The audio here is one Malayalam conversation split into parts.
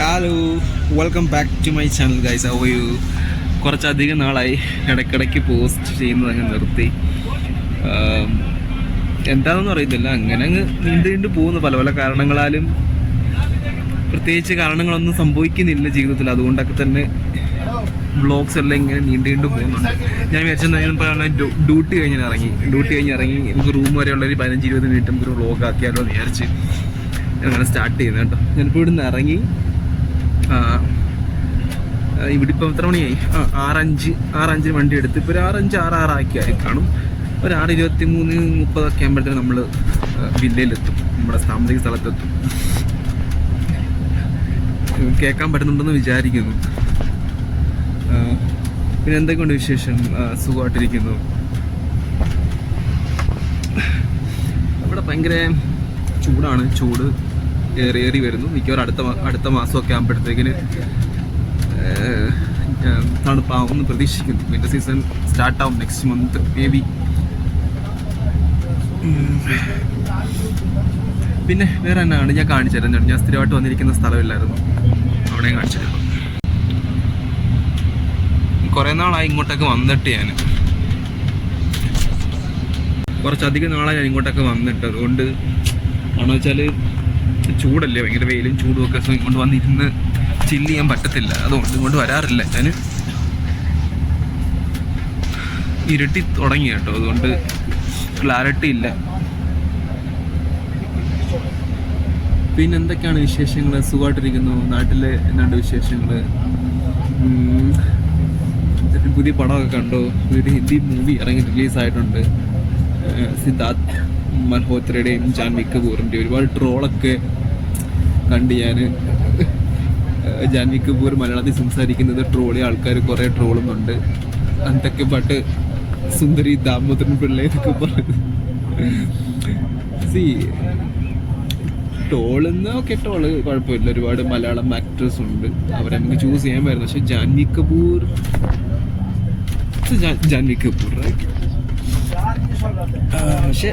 Hello welcome back to my channel guys how you കുറച്ചധികം നാളായി ഇടയ്ക്കിടയ്ക്ക് പോസ്റ്റ് ചെയ്യുന്നത് അങ്ങ് നിർത്തി. എന്താണെന്ന് അറിയത്തില്ല. അങ്ങനെ അങ്ങ് നീണ്ടു നീണ്ടു പോകുന്നു. പല പല കാരണങ്ങളാലും പ്രത്യേകിച്ച് കാരണങ്ങളൊന്നും സംഭവിക്കുന്നില്ല ജീവിതത്തിൽ. അതുകൊണ്ടൊക്കെ തന്നെ ബ്ലോഗ്സ് എല്ലാം ഇങ്ങനെ നീണ്ടു നീണ്ടു പോകുന്നുണ്ട്. ഞാൻ വിചാരിച്ചെന്ന് ഡ്യൂട്ടി കഴിഞ്ഞ് ഇറങ്ങി. ഡ്യൂട്ടി കഴിഞ്ഞ് ഇറങ്ങി നമുക്ക് റൂം വരെയുള്ള ഒരു പതിനഞ്ച് ഇരുപത് മിനിറ്റ് നമുക്ക് ഒരു വ്ളോഗ് ആക്കിയാലോ എന്ന് വിചാരിച്ച് അങ്ങനെ സ്റ്റാർട്ട് ചെയ്യുന്നത് കേട്ടോ. ഞാനിപ്പോൾ ഇവിടുന്ന് ഇറങ്ങി ഇവിടെ ഇപ്പം എത്ര മണിയായി? ആറഞ്ച് ആറഞ്ചിന് വണ്ടി എടുത്ത് ഇപ്പോൾ ഒരു ആറഞ്ച് ആറ് ആറാക്കി ആയി കാണും. ഒരു ആറ് ഇരുപത്തി മൂന്ന് മുപ്പതൊക്കെ ആകുമ്പോഴത്തേന് നമ്മൾ വില്ലയിലെത്തും നമ്മുടെ സാമ്പത്തിക സ്ഥലത്തെത്തും. കേൾക്കാൻ പറ്റുന്നുണ്ടെന്ന് വിചാരിക്കുന്നു. പിന്നെ എന്തൊക്കെയുണ്ട് വിശേഷം? സുഖമായിട്ടിരിക്കുന്നു. ഇവിടെ ഭയങ്കര ചൂടാണ്. ചൂട് ഏറി ഏറി വരുന്നു. മിക്കവാറും അടുത്ത അടുത്ത മാസമൊക്കെ ആകുമ്പോഴത്തേക്കിന് തണുപ്പാവുമെന്ന് പ്രതീക്ഷിക്കുന്നു. വിന്റർ സീസൺ സ്റ്റാർട്ടാവും നെക്സ്റ്റ് മന്ത് മേ ബി പിന്നെ വേറെ എന്നാണ് ഞാൻ കാണിച്ചു തരുന്നത്. ഞാൻ സ്ഥിരമായിട്ട് വന്നിരിക്കുന്ന സ്ഥലമില്ലായിരുന്നു. അവിടെ കാണിച്ചിരുന്നു കുറേ നാളായി ഇങ്ങോട്ടൊക്കെ വന്നിട്ട് ഞാൻ കുറച്ചധികം നാളായി ഞാൻ ഇങ്ങോട്ടൊക്കെ വന്നിട്ട്. അതുകൊണ്ട് ആണെന്ന് വെച്ചാൽ ചൂടല്ലേ? ഭയങ്കര വെയിലും ചൂടും ഒക്കെ സോ ഇങ്ങോട്ട് വന്നിരുന്ന് ചില്ല് ചെയ്യാൻ പറ്റത്തില്ല. അതുകൊണ്ട് ഇങ്ങോട്ട് വരാറില്ല. ഞാൻ ഇരുട്ടി തുടങ്ങി കേട്ടോ. അതുകൊണ്ട് ക്ലാരിറ്റി ഇല്ല. പിന്നെ എന്തൊക്കെയാണ് വിശേഷങ്ങൾ സുഖമായിട്ടിരിക്കുന്നു? നാട്ടിലെ എന്നാണ്ട് വിശേഷങ്ങൾ പുതിയ പടമൊക്കെ കണ്ടു. ഒരു ഹിന്ദി മൂവി ഇറങ്ങി റിലീസായിട്ടുണ്ട് സിദ്ധാർത്ഥ്. മൽഹോത്രയുടെയും ജാൻവി കപൂറിന്റെ ഒരുപാട് ട്രോളൊക്കെ കണ്ട് ഞാൻ ജാൻവി കപൂർ മലയാളത്തിൽ സംസാരിക്കുന്നത് ട്രോളി ആൾക്കാർ കുറേ ട്രോളുന്നുണ്ട്. അന്തൊക്കെ പാട്ട് സുന്ദരി ദാമോദരൻ പിള്ള എന്നൊക്കെ പറഞ്ഞു. സി ടോളെന്ന് ഒക്കെ കുഴപ്പമില്ല. ഒരുപാട് മലയാളം ആക്ട്രസ് ഉണ്ട്. അവരെ നമുക്ക് ചൂസ് ചെയ്യാൻ പറ്റുന്നു പക്ഷെ ജാൻവി കപൂർ ജാൻവി കപൂർ റൈറ്റ് പക്ഷെ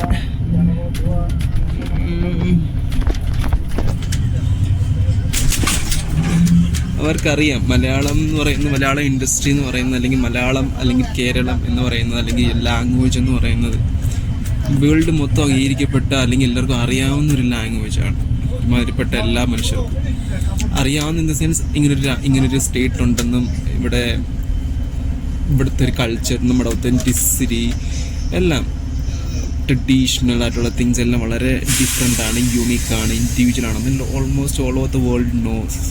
അവർക്കറിയാം മലയാളം എന്ന് പറയുന്നത് മലയാളം ഇൻഡസ്ട്രി എന്ന് പറയുന്നത് അല്ലെങ്കിൽ മലയാളം അല്ലെങ്കിൽ കേരളം എന്ന് പറയുന്നത് അല്ലെങ്കിൽ ലാംഗ്വേജ് എന്ന് പറയുന്നത് വേൾഡ് മൊത്തം അംഗീകരിക്കപ്പെട്ട അല്ലെങ്കിൽ എല്ലാവർക്കും അറിയാവുന്ന ഒരു ലാംഗ്വേജാണ് മാതിരിപ്പെട്ട എല്ലാ മനുഷ്യർക്കും. അറിയാവുന്ന ഇൻ ദ സെൻസ് ഇങ്ങനൊരു ഇങ്ങനൊരു സ്റ്റേറ്റ് ഉണ്ടെന്നും ഇവിടെ ഇവിടുത്തെ ഒരു കൾച്ചർ നമ്മുടെ ഒത്തന്റിസിറ്റി എല്ലാം ട്രഡീഷണൽ ആയിട്ടുള്ള തിങ്സ് എല്ലാം വളരെ ഡിഫറെന്റ് ആണ് യൂണീക്ക് ആണ് ഇൻഡിവിജ്വൽ ആണ്. Almost all over the world knows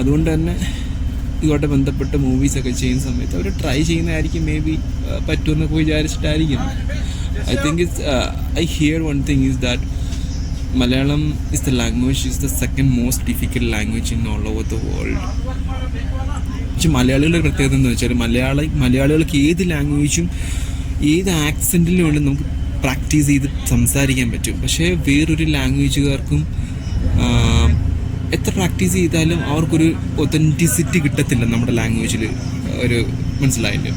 അതുകൊണ്ട് തന്നെ ഇതുമായിട്ട് ബന്ധപ്പെട്ട് മൂവീസൊക്കെ ചെയ്യുന്ന സമയത്ത് അവർ ട്രൈ ചെയ്യുന്നതായിരിക്കും മേ ബി പറ്റുമെന്നൊക്കെ വിചാരിച്ചിട്ടായിരിക്കും. I think it's I hear one thing is that Malayalam is the language is the second most difficult language in all over the world പക്ഷെ മലയാളികളുടെ പ്രത്യേകത എന്ന് വെച്ചാൽ മലയാളി മലയാളികൾക്ക് ഏത് ലാംഗ്വേജും ഏത് ആക്സെന്റിലും വേണ്ടി നമുക്ക് പ്രാക്ടീസ് ചെയ്ത് സംസാരിക്കാൻ പറ്റും. പക്ഷേ വേറൊരു ലാംഗ്വേജുകാർക്കും എത്ര പ്രാക്ടീസ് ചെയ്താലും അവർക്കൊരു ഒത്തന്റിസിറ്റി കിട്ടത്തില്ല നമ്മുടെ ലാംഗ്വേജിൽ ഒരു മനസ്സിലായില്ലേ?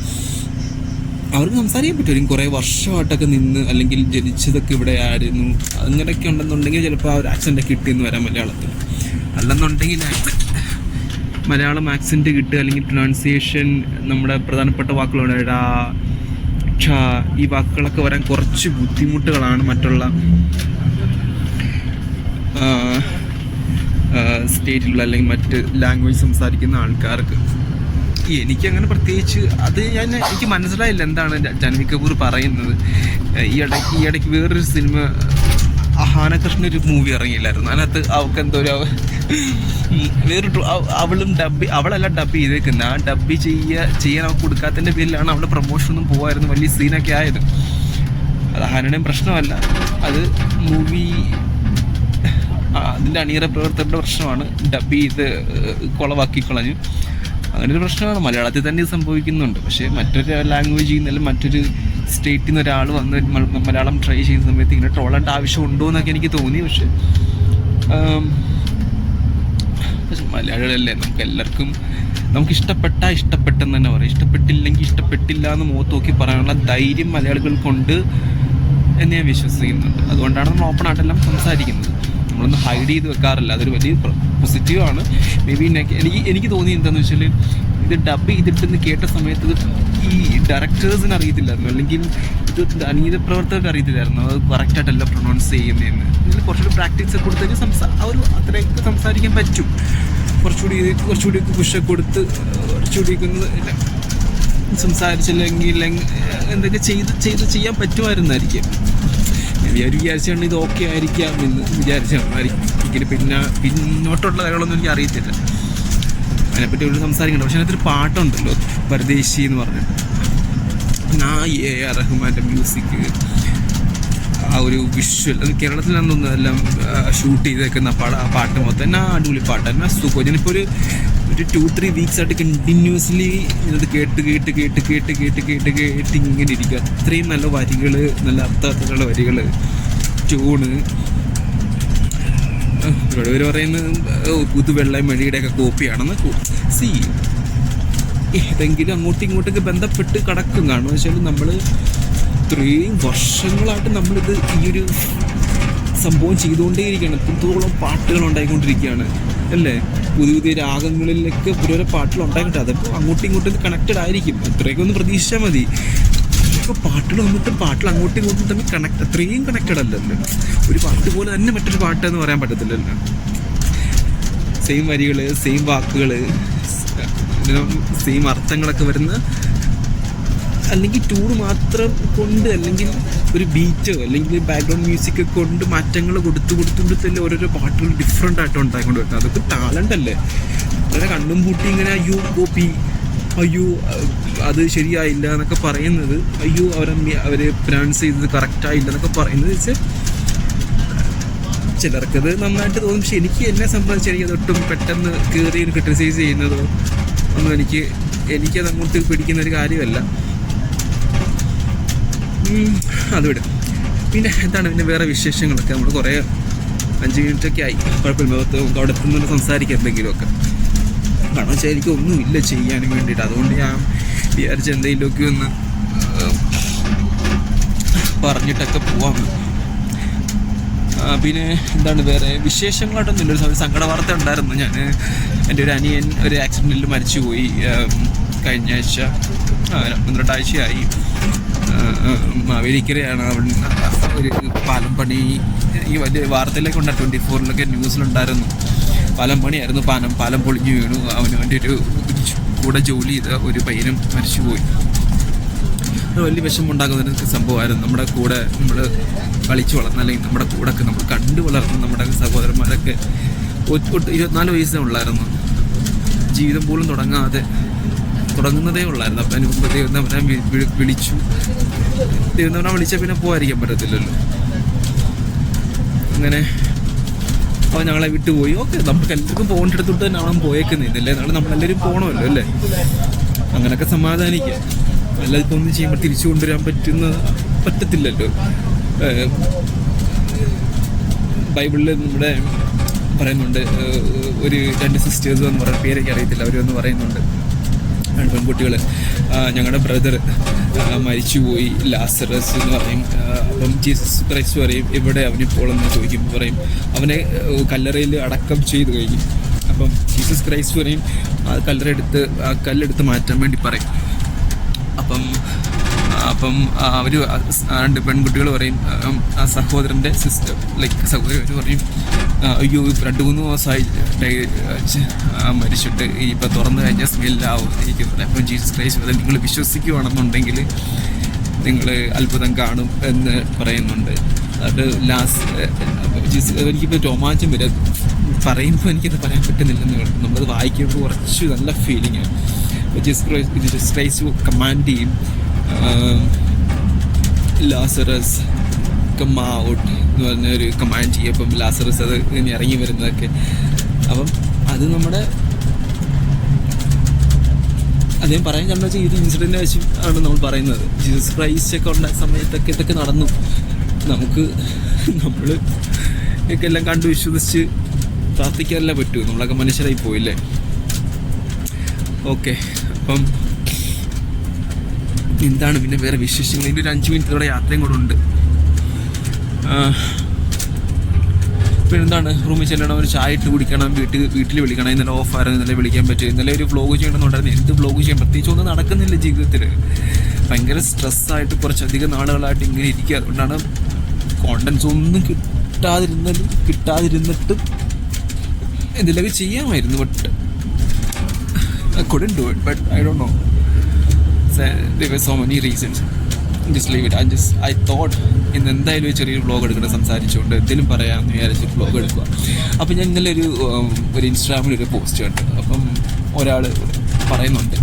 അവർക്ക് സംസാരിക്കാൻ പറ്റും. കുറേ വർഷമായിട്ടൊക്കെ നിന്ന് അല്ലെങ്കിൽ ജനിച്ചതൊക്കെ ഇവിടെ ആയിരുന്നു. അങ്ങനെയൊക്കെ ഉണ്ടെന്നുണ്ടെങ്കിൽ ചിലപ്പോൾ ആ ഒരു ആക്സെന്റ് കിട്ടിയെന്ന് വരാം മലയാളത്തിൽ. അല്ലെന്നുണ്ടെങ്കിൽ മലയാളം ആക്സെന്റ് കിട്ടുക അല്ലെങ്കിൽ പ്രൊനൗൺസിയേഷൻ നമ്മുടെ പ്രധാനപ്പെട്ട വാക്കുകളുണ്ട് എടാ ക്ഷ ഈ വാക്കുകളൊക്കെ വരാൻ കുറച്ച് ബുദ്ധിമുട്ടുകളാണ് മറ്റുള്ള സ്റ്റേറ്റിലുള്ള അല്ലെങ്കിൽ മറ്റ് ലാംഗ്വേജ് സംസാരിക്കുന്ന ആൾക്കാർക്ക്. എനിക്ക് അങ്ങനെ പ്രത്യേകിച്ച് അത് ഞാൻ എനിക്ക് മനസ്സിലായില്ല എന്താണ് ജാൻവി കപൂർ പറയുന്നത്. ഈ ഇടയ്ക്ക് ഈ ഇടയ്ക്ക് വേറൊരു സിനിമ അഹാനകൃഷ്ണൻ ഒരു മൂവി ഇറങ്ങിയില്ലായിരുന്നു. അതിനകത്ത് അവൾക്ക് എന്തോ ഒരു വേറൊരു അവളും ഡബ് അവളല്ല ഡബ് ചെയ്തേക്കുന്നത് ആ ഡബ് ചെയ്യ ചെയ്യാൻ അവൾക്ക് കൊടുക്കാത്തതിന്റെ പേരിലാണ് അവളുടെ പ്രൊമോഷനൊന്നും പോകായിരുന്നു വലിയ സീനൊക്കെ ആയത്. അത് ഹാനയുടെയും പ്രശ്നമല്ല. അത് മൂവി അതിന്റെ അണിയറ പ്രവർത്തകരുടെ പ്രശ്നമാണ് ഡബ് ചെയ്ത് കുളവാക്കി കളഞ്ഞു. അങ്ങനെ ഒരു പ്രശ്നമാണ്. മലയാളത്തിൽ തന്നെ സംഭവിക്കുന്നുണ്ട്. പക്ഷേ മറ്റൊരു ലാംഗ്വേജിൽ നിന്ന് മറ്റൊരു സ്റ്റേറ്റിൽ നിന്ന് ഒരാൾ വന്ന് മലയാളം ട്രൈ ചെയ്യുന്ന സമയത്ത് ഇങ്ങനെ ട്രോളേണ്ട ആവശ്യമുണ്ടോ എന്നൊക്കെ എനിക്ക് തോന്നി. പക്ഷെ പക്ഷെ മലയാളികളല്ലേ നമുക്ക് എല്ലാവർക്കും നമുക്ക് ഇഷ്ടപ്പെട്ട ഇഷ്ടപ്പെട്ടെന്ന് തന്നെ പറയാം. ഇഷ്ടപ്പെട്ടില്ലെങ്കിൽ ഇഷ്ടപ്പെട്ടില്ല എന്ന് മുഖത്ത് നോക്കി പറയാനുള്ള ധൈര്യം മലയാളികൾക്കുണ്ട് എന്ന് ഞാൻ വിശ്വസിക്കുന്നുണ്ട്. അതുകൊണ്ടാണ് നമ്മൾ ഓപ്പൺ ആയിട്ടെല്ലാം സംസാരിക്കുന്നത്. നമ്മളൊന്നും ഹൈഡ് ചെയ്ത് വെക്കാറില്ല. അതൊരു വലിയ പോസിറ്റീവാണ് മേ ബി എനിക്ക് എനിക്ക് തോന്നി എന്താണെന്ന് വെച്ചാൽ ഇത് ഡബ് ചെയ്തിട്ടെന്ന് കേട്ട സമയത്ത് ഈ ഡയറക്ടേഴ്സിന് അറിയത്തില്ലായിരുന്നു. അല്ലെങ്കിൽ ഇത് അനീത പ്രവർത്തകർക്ക് അറിയത്തില്ലായിരുന്നു. അത് കറക്റ്റായിട്ടല്ല പ്രൊണൗൺസ് ചെയ്യുന്നതെന്ന്. ഇതിൽ കുറച്ചുകൂടി പ്രാക്ടീസ് കൊടുത്തതിന് സംസാ ഒരു അത്രയൊക്കെ സംസാരിക്കാൻ പറ്റും. കുറച്ചുകൂടി കുറച്ചുകൂടി പുഷ കൊടുത്ത് കുറച്ചുകൂടി സംസാരിച്ചില്ലെങ്കിൽ എന്തൊക്കെ ചെയ്ത് ചെയ്ത് ചെയ്യാൻ പറ്റുമായിരുന്നായിരിക്കും. ഞാൻ വിചാരിച്ചാണ് ഇത് ഓക്കെ ആയിരിക്കാം എന്ന് വിചാരിച്ചായിരിക്കും പിന്നെ പിന്നോട്ടുള്ള കാര്യങ്ങളൊന്നും എനിക്ക് അറിയത്തില്ല. അതിനെപ്പറ്റി ഒരു സംസാരിക്കണ്ട. പക്ഷെ അതിനകത്തൊരു പാട്ടുണ്ടല്ലോ പരദേശി എന്ന് പറഞ്ഞിട്ട്. ആ എ ആർ റഹ്മാന്റെ മ്യൂസിക് ആ ഒരു വിഷ്വൽ അത് കേരളത്തിലാണെന്ന് എല്ലാം ഷൂട്ട് ചെയ്തേക്കുന്ന പാട പാട്ട് മൊത്തം. എന്നാ അടിപൊളി പാട്ട്. എന്നാ സുഖം. ഞാനിപ്പോൾ ഒരു ഒരു ടു ത്രീ വീക്സ് ആയിട്ട് കണ്ടിന്യൂസ്ലി ഇത് കേട്ട് കേട്ട് കേട്ട് കേട്ട് കേട്ട് കേട്ട് കേട്ട് ഇങ്ങനെ ഇരിക്കുക. അത്രയും നല്ല വരികൾ നല്ല അർത്ഥത്തിലുള്ള വരികൾ ട്യൂണ് ഇവിടെ പറയുന്നത് പുതു വെള്ളം മഴയുടെയൊക്കെ കോപ്പിയാണെന്ന് സി ഏതെങ്കിലും അങ്ങോട്ടും ഇങ്ങോട്ടൊക്കെ ബന്ധപ്പെട്ട് കിടക്കും. കാരണം വെച്ചാൽ നമ്മൾ ഇത്രയും വർഷങ്ങളായിട്ട് നമ്മളിത് ഈ ഒരു സംഭവം ചെയ്തുകൊണ്ടേയിരിക്കുകയാണ്. എത്രത്തോളം പാട്ടുകൾ ഉണ്ടായിക്കൊണ്ടിരിക്കുകയാണ്. അല്ലേ? പുതിയ പുതിയ രാഗങ്ങളിലൊക്കെ ഓരോരോ പാട്ടുകൾ ഉണ്ടായിക്കട്ടെ അതപ്പോൾ അങ്ങോട്ടും ഇങ്ങോട്ടും കണക്റ്റഡ് ആയിരിക്കും. അത്രയൊക്കെ ഒന്ന് പ്രതീക്ഷിച്ചാൽ മതി. ഇപ്പോൾ പാട്ടുകൾ വന്നിട്ട് പാട്ടുകൾ അങ്ങോട്ടും ഇങ്ങോട്ടും തമ്മിൽ കണക്ട് അത്രയും കണക്റ്റഡ് അല്ലല്ലോ. ഒരു പാട്ട് പോലെ തന്നെ മറ്റൊരു പാട്ട് എന്ന് പറയാൻ പറ്റത്തില്ലല്ലോ. സെയിം വരികൾ സെയിം വാക്കുകൾ സെയിം അർത്ഥങ്ങളൊക്കെ വരുന്ന അല്ലെങ്കിൽ ടൂർ മാത്രം കൊണ്ട് അല്ലെങ്കിൽ ഒരു ബീറ്റോ അല്ലെങ്കിൽ ബാക്ക്ഗ്രൗണ്ട് മ്യൂസിക് കൊണ്ട് മാറ്റങ്ങൾ കൊടുത്ത് കൊടുത്ത് കൊടുത്തല്ലേ ഓരോരോ പാട്ടുകൾ ഡിഫറെന്റ് ആയിട്ട് ഉണ്ടായിക്കൊണ്ട് വരുന്നത്. അതൊക്കെ ടാലന്റ് അല്ലേ അങ്ങനെ കണ്ണും പൂട്ടി ഇങ്ങനെ അയ്യോ കോപ്പി അയ്യോ അത് ശരിയായില്ല എന്നൊക്കെ പറയുന്നത് അയ്യോ അവരെ അവർ പ്രൊനൗൺസ് ചെയ്തത് കറക്റ്റായില്ല എന്നൊക്കെ പറയുന്നത് വെച്ചാൽ ചിലർക്കത് നന്നായിട്ട് തോന്നും. പക്ഷെ എനിക്ക് എന്നെ സംബന്ധിച്ച് എനിക്ക് ഒട്ടും പെട്ടെന്ന് കയറി ക്രിട്ടിസൈസ് ചെയ്യുന്നതോ ഒന്നും എനിക്ക് എനിക്കത് അങ്ങോട്ട് പിടിക്കുന്ന ഒരു കാര്യമല്ല. അത് പിന്നെ എന്താണ് പിന്നെ വേറെ വിശേഷങ്ങളൊക്കെ? നമ്മൾ കുറേ അഞ്ച് മിനിറ്റൊക്കെ ആയി. കുഴപ്പമില്ല അവിടെ എത്തുന്നതിന് സംസാരിക്കാം എന്തെങ്കിലുമൊക്കെ. കാരണം വെച്ചാൽ എനിക്ക് ഒന്നുമില്ല ചെയ്യാനും വേണ്ടിയിട്ട്. അതുകൊണ്ട് ഞാൻ വിചാരിച്ച എന്തെങ്കിലുമൊക്കെ ഒന്ന് പറഞ്ഞിട്ടൊക്കെ പോവാം പിന്നെ എന്താണ് വേറെ വിശേഷങ്ങളായിട്ടൊന്നുമില്ല ഒരു സമയം സങ്കട വാർത്ത ഉണ്ടായിരുന്നു. ഞാൻ എന്റെ ഒരു അനിയൻ ഒരു ആക്സിഡന്റിൽ മരിച്ചുപോയി. കഴിഞ്ഞ ആഴ്ച പന്ത്രണ്ടാഴ്ചയായി. മാവേലിക്കരയാണ് അവിടെ ഒരു പാലം പണി ഈ വലിയ വാർത്തയിലൊക്കെ ഉണ്ട്. ട്വന്റി ഫോറിലൊക്കെ ന്യൂസിലുണ്ടായിരുന്നു. പാലം പണിയായിരുന്നു പാലം പാലം പൊളിഞ്ഞു വീണു. അവന് വേണ്ടി ഒരു കൂടെ ജോലി ചെയ്ത ഒരു പയ്യനും മരിച്ചുപോയി. അത് വലിയ വിഷമമുണ്ടാക്കുന്ന സംഭവമായിരുന്നു. നമ്മുടെ കൂടെ നമ്മൾ കളിച്ചു വളർന്ന അല്ലെങ്കിൽ നമ്മുടെ കൂടെ ഒക്കെ നമ്മൾ കണ്ടു വളർന്ന നമ്മുടെ സഹോദരന്മാരൊക്കെ ഇരുപത്തിനാല് വയസ്സേ ഉള്ളായിരുന്നു. ജീവിതം പോലും തുടങ്ങാതെ തുടങ്ങുന്നതേ ഉള്ളായിരുന്നു. അപ്പം അതിന് ദൈവനവനെ വിളിച്ചു. തിരുവനന്തപുരം വിളിച്ചാൽ പിന്നെ പോകാതിരിക്കാൻ പറ്റത്തില്ലല്ലോ. അങ്ങനെ അവൻ ഞങ്ങളെ വിട്ടുപോയി ഓക്കെ നമുക്ക് എല്ലാവർക്കും പോകേണ്ടടുത്തോട്ട് തന്നെ അവൻ പോയേക്കുന്നില്ലേ നാളെ നമ്മളെല്ലാവരും പോകണമല്ലോ അല്ലേ? അങ്ങനെയൊക്കെ സമാധാനിക്കുക അല്ലാതെ ഇപ്പൊ ഒന്നും ചെയ്യുമ്പോൾ തിരിച്ചു കൊണ്ടുവരാൻ പറ്റുന്ന പറ്റത്തില്ലല്ലോ. ബൈബിളിൽ നമ്മുടെ പറയുന്നുണ്ട് ഒരു രണ്ട് സിസ്റ്റേഴ്സ് എന്ന് പറയുന്ന പേരൊക്കെ അറിയത്തില്ല അവരൊന്ന് പറയുന്നുണ്ട്. രണ്ട് പെൺകുട്ടികൾ ഞങ്ങളുടെ ബ്രദർ മരിച്ചുപോയി ലാസറസ് എന്ന് പറയും. അപ്പം ജീസസ് ക്രൈസ്റ്റ് പറയും എവിടെ അവന് പോളെന്ന് ചോദിക്കുമ്പോൾ പറയും അവനെ കല്ലറയിൽ അടക്കം ചെയ്തു കഴിഞ്ഞു. അപ്പം ജീസസ് ക്രൈസ്റ്റ് പറയും ആ കല്ലറെടുത്ത് ആ കല്ലെടുത്ത് മാറ്റാൻ വേണ്ടി പറയും. അപ്പം അപ്പം അവർ രണ്ട് പെൺകുട്ടികൾ പറയും ആ സഹോദരന്റെ സിസ്റ്റർ ലൈക്ക് സഹോദരൻ പറയും ആ, അയ്യോ രണ്ട് മൂന്ന് മാസമായി മരിച്ചിട്ട് ഇപ്പം തുറന്നു കഴിഞ്ഞാൽ സ്മെല്ലാവും എനിക്ക് പറയാം അപ്പം ജീസസ് ക്രൈസ്റ്റ് അത് നിങ്ങൾ വിശ്വസിക്കുകയാണെന്നുണ്ടെങ്കിൽ നിങ്ങൾ അത്ഭുതം കാണും എന്ന് പറയുന്നുണ്ട്. അത് ലാസ്റ്റ് എനിക്കിപ്പോൾ രോമാഞ്ചം വരെ പറയുമ്പോൾ എനിക്കത് പറയാൻ പറ്റുന്നില്ലെന്ന് നമ്മളത് വായിക്കുമ്പോൾ കുറച്ച് നല്ല ഫീലിംഗ് ആണ് is Christ Jesus command him uh, Lazarus come out എന്ന് പറഞ്ഞ ഒരു കമാൻഡ് ചെയ്യും. അപ്പം ലാസറസ് അത് ഇങ്ങനെ ഇറങ്ങി വരുന്നതൊക്കെ. അപ്പം അത് നമ്മുടെ അദ്ദേഹം പറയാൻ കാരണം വെച്ചാൽ ഒരു ഇൻസിഡന്റ് വെച്ച് ആണ് നമ്മൾ പറയുന്നത്. ജീസസ് ക്രൈസ്റ്റ് ഒക്കെ ഉണ്ടായ സമയത്തൊക്കെ ഇതൊക്കെ നടന്നു. നമുക്ക് നമ്മൾ ഒക്കെ എല്ലാം കണ്ടു വിശ്വസിച്ച് പ്രാർത്ഥിക്കാനല്ലേ പറ്റൂ. നമ്മളൊക്കെ മനുഷ്യരായി പോയില്ലേ? ഓക്കെ അപ്പം എന്താണ് പിന്നെ വേറെ വിശേഷങ്ങൾ? ഇതിന്റെ ഒരു അഞ്ച് മിനിറ്റോടെ യാത്രയും കൂടെ ഉണ്ട്. പിന്നെ എന്താണ്? റൂമിൽ ചെല്ലണം ഒരു ചായ ഇട്ട് കുടിക്കണം വീട്ടിൽ വീട്ടിൽ വിളിക്കണം ഇന്നലെ ഓഫായിരുന്നു ഇന്നലെ വിളിക്കാൻ പറ്റും. ഇന്നലെ ഒരു വ്ലോഗ് ചെയ്യണമെന്നുണ്ടായിരുന്നു. എന്ത് വ്ലോഗ് ചെയ്യാൻ? പ്രത്യേകിച്ച് ഒന്നും നടക്കുന്നില്ല ജീവിതത്തിൽ ഭയങ്കര സ്ട്രെസ്സായിട്ട് കുറച്ചധികം നാളുകളായിട്ട് ഇങ്ങനെ ഇരിക്കുക. അതുകൊണ്ടാണ് കോണ്ടൻസ് ഒന്നും കിട്ടാതിരുന്നാലും കിട്ടാതിരുന്നിട്ടും എന്തെങ്കിലുമൊക്കെ ചെയ്യാമായിരുന്നു but I couldn't do it, but I don't know. So, there were so many reasons. Just leave it I just I thought ഇന്ന് എന്തായാലും ഒരു ചെറിയൊരു ബ്ലോഗ് എടുക്കണം സംസാരിച്ചുകൊണ്ട് എന്തെങ്കിലും പറയാമെന്ന് വിചാരിച്ചിട്ട് ബ്ലോഗ് എടുക്കുക. അപ്പം ഞാൻ ഇന്നലെ ഒരു ഒരു ഇൻസ്റ്റാഗ്രാമിൽ ഒരു പോസ്റ്റ് കണ്ടു. അപ്പം ഒരാൾ പറയുന്നുണ്ട്.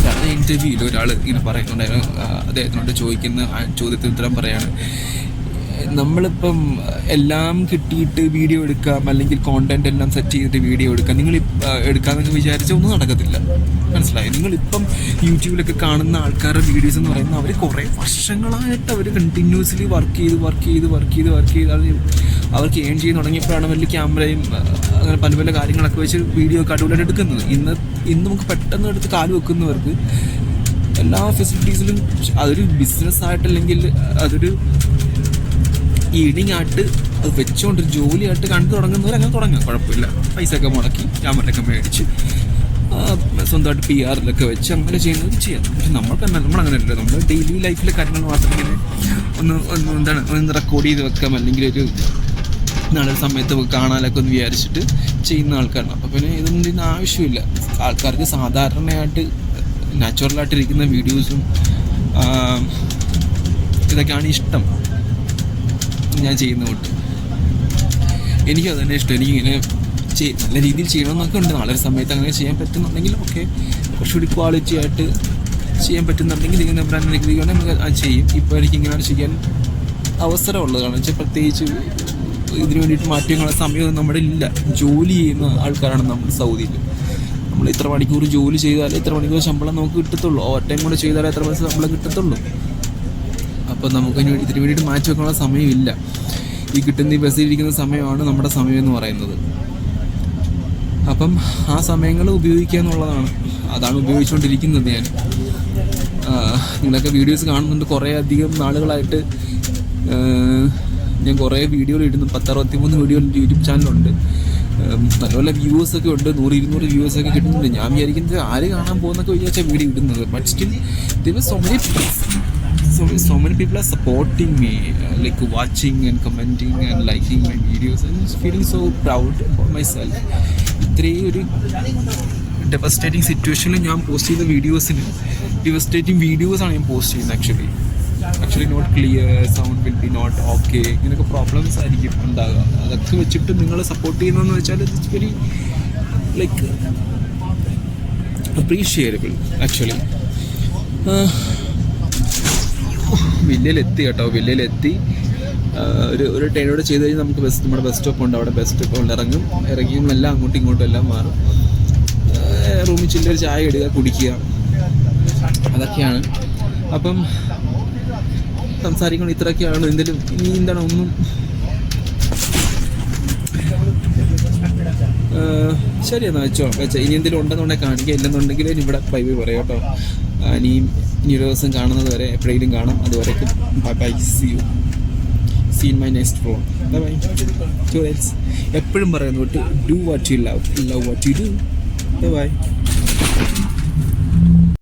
ഒരാൾ ഇന്റർവ്യൂവിൽ ഒരാൾ ഇങ്ങനെ പറയുന്നുണ്ടായിരുന്നു. അദ്ദേഹത്തിനോട് ചോദിക്കുന്ന ചോദ്യത്തിന് ഉത്തരം പറയാണ്. നമ്മളിപ്പം എല്ലാം കിട്ടിയിട്ട് വീഡിയോ എടുക്കാം അല്ലെങ്കിൽ കോണ്ടന്റ് എല്ലാം സെറ്റ് ചെയ്തിട്ട് വീഡിയോ എടുക്കാം നിങ്ങൾ എടുക്കാമെന്ന് വിചാരിച്ച ഒന്നും നടക്കത്തില്ല. മനസ്സിലായി? നിങ്ങളിപ്പം യൂട്യൂബിലൊക്കെ കാണുന്ന ആൾക്കാരുടെ വീഡിയോസ് എന്ന് പറയുന്നത് അവർ കുറേ വർഷങ്ങളായിട്ട് അവർ കണ്ടിന്യൂസ്ലി വർക്ക് ചെയ്ത് വർക്ക് ചെയ്ത് വർക്ക് ചെയ്ത് വർക്ക് ചെയ്ത് അത് അവർക്ക് ഏൺ ചെയ്യാൻ തുടങ്ങിയപ്പോഴാണ് വലിയ ക്യാമറയും അങ്ങനെ പല പല കാര്യങ്ങളൊക്കെ വെച്ച് വീഡിയോ ഒക്കെ അടിപൊളിയായിട്ട് എടുക്കുന്നത്. ഇന്ന് ഇന്ന് നമുക്ക് പെട്ടെന്ന് എടുത്ത് കാൽ വെക്കുന്നവർക്ക് എല്ലാ ഫെസിലിറ്റീസിലും അതൊരു ബിസിനസ് ആയിട്ടല്ലെങ്കിൽ അതൊരു ഈവനിങ് ആയിട്ട് അത് വെച്ചുകൊണ്ട് ജോലിയായിട്ട് കണ്ടു തുടങ്ങുന്നവർ അങ്ങനെ തുടങ്ങാം. കുഴപ്പമില്ല. പൈസ ഒക്കെ മുടക്കി ക്യാമറയൊക്കെ മേടിച്ച് സ്വന്തമായിട്ട് പി ആറിലൊക്കെ വെച്ച് അങ്ങനെ ചെയ്യുന്നത് ചെയ്യാം. പക്ഷെ നമ്മൾക്ക് തന്നെ നമ്മളങ്ങനെയല്ല നമ്മൾ ഡെയിലി ലൈഫിലെ കാര്യങ്ങൾ മാത്രം ഇങ്ങനെ ഒന്ന് ഒന്ന് എന്താണ് ഒന്ന് റെക്കോർഡ് ചെയ്ത് വെക്കാം. അല്ലെങ്കിൽ ഒരു നാളെ സമയത്ത് കാണാനൊക്കെ ഒന്ന് വിചാരിച്ചിട്ട് ചെയ്യുന്ന ആൾക്കാരാണ്. അപ്പോൾ പിന്നെ ഇതൊന്നും ഇതിന് ആവശ്യമില്ല. ആൾക്കാർക്ക് സാധാരണയായിട്ട് നാച്ചുറലായിട്ടിരിക്കുന്ന വീഡിയോസും ഇതൊക്കെയാണ് ഇഷ്ടം. ഞാൻ ചെയ്യുന്ന കൊണ്ട്. എനിക്കും അത് തന്നെ ഇഷ്ടം. എനിക്കിങ്ങനെ ചെയ് നല്ല രീതിയിൽ ചെയ്യണമെന്നൊക്കെ ഉണ്ട്. നാളെ സമയത്ത് അങ്ങനെ ചെയ്യാൻ പറ്റുന്നുണ്ടെങ്കിൽ ഓക്കെ. കുറച്ചുകൂടി ക്വാളിറ്റി ആയിട്ട് ചെയ്യാൻ പറ്റുന്നുണ്ടെങ്കിൽ ഇങ്ങനെ ബ്രാൻഡ് രീതിയാണ് നമുക്ക് അത് ചെയ്യും. ഇപ്പോൾ എനിക്ക് ഇങ്ങനെ ചെയ്യാൻ അവസരമുള്ളത്. കാരണം വെച്ചാൽ പ്രത്യേകിച്ച് ഇതിനു വേണ്ടിയിട്ട് മാറ്റങ്ങളെ സമയമൊന്നും നമ്മുടെ ഇല്ല. ജോലി ചെയ്യുന്ന ആൾക്കാരാണ് നമ്മൾ സൗദിയിൽ നമ്മൾ ഇത്ര മണിക്കൂർ ജോലി ചെയ്താലേ ഇത്ര മണിക്കൂർ ശമ്പളം നമുക്ക് കിട്ടത്തുള്ളൂ. ഓവർ ടൈം കൂടെ ചെയ്താലേ എത്ര പൈസ ശമ്പളം കിട്ടത്തുള്ളൂ. അപ്പോൾ നമുക്ക് ഇതിന് വേണ്ടി- ഇതിന് വേണ്ടിയിട്ട് മാറ്റി വെക്കാനുള്ള സമയമില്ല. ഈ കിട്ടുന്ന ഈ ബസ്സിലിരിക്കുന്ന സമയമാണ് നമ്മുടെ സമയം എന്ന് പറയുന്നത്. അപ്പം ആ സമയങ്ങൾ ഉപയോഗിക്കുക എന്നുള്ളതാണ്. അതാണ് ഉപയോഗിച്ചുകൊണ്ടിരിക്കുന്നത് ഞാൻ. നിങ്ങളൊക്കെ വീഡിയോസ് കാണുന്നുണ്ട്. കുറേ അധികം നാളുകളായിട്ട് ഞാൻ കുറേ വീഡിയോകൾ ഇടുന്നു. പത്തറുപത്തി മൂന്ന് വീഡിയോ യൂട്യൂബ് ചാനലുണ്ട് നല്ലപോലെ നല്ല നല്ല വ്യൂവേഴ്സ് ഒക്കെ ഉണ്ട്. നൂറ് ഇരുന്നൂറ് വ്യൂവേഴ്സ് ഒക്കെ കിട്ടുന്നുണ്ട്. ഞാൻ വിചാരിക്കുന്നത് ആര് കാണാൻ പോകുന്നൊക്കെ വിചാരിച്ചാൽ വീഡിയോ ഇടുന്നത്. ബട്ട് സ്റ്റിൽ ദിവ so many so, so many people are supporting me uh, like watching and commenting and liking my videos. And just feeling so proud about myself. ഇത്രയും ഒരു ഡെവസ്റ്റേറ്റിംഗ് സിറ്റുവേഷനിൽ ഞാൻ പോസ്റ്റ് ചെയ്ത വീഡിയോസിന് ഡിവസ്റ്റേറ്റിംഗ് വീഡിയോസാണ് ഞാൻ പോസ്റ്റ് ചെയ്യുന്നത് actually actually not clear sound will be not okay ഇങ്ങനെയൊക്കെ പ്രോബ്ലംസ് ആയിരിക്കും ഉണ്ടാകുക അതൊക്കെ വെച്ചിട്ട് നിങ്ങളെ സപ്പോർട്ട് ചെയ്യുന്നതെന്ന് വെച്ചാൽ it's very like appreciable actually വില്ലയിലെത്തി കേട്ടോ വില്ലയിലെത്തി. ഒരു ഒരു ട്രെയിനോട് ചെയ്ത് കഴിഞ്ഞാൽ നമുക്ക് ബസ് നമ്മുടെ ബസ് സ്റ്റോപ്പ് ഉണ്ട് അവിടെ ബസ് സ്റ്റോപ്പ് ഇറങ്ങും. ഇറങ്ങിയും എല്ലാം അങ്ങോട്ടും ഇങ്ങോട്ടും എല്ലാം മാറും. റൂമിൽ ചില്ലൊരു ചായ ഇടുക കുടിക്കുക. അതൊക്കെയാണ്. അപ്പം സംസാരിക്കണം ഇത്രയൊക്കെയാണ് എന്തെങ്കിലും ഇനി എന്താണ് ഒന്നും? ശരി എന്നാ വെച്ചോ വെച്ചാൽ ഇനി എന്തെങ്കിലും ഉണ്ടെന്നുണ്ടെങ്കിൽ കാണിക്കുക. ഇല്ലെന്നുണ്ടെങ്കിൽ ഇവിടെ ബൈ പറയാം കേട്ടോ. ഇനിയും ഇനി ഒരു ദിവസം കാണുന്നത് വരെ എപ്പോഴെങ്കിലും കാണാം. അതുവരേക്കും. Bye bye see you seen my next phone bye എപ്പോഴും പറയുന്നു do what you love love what you do bye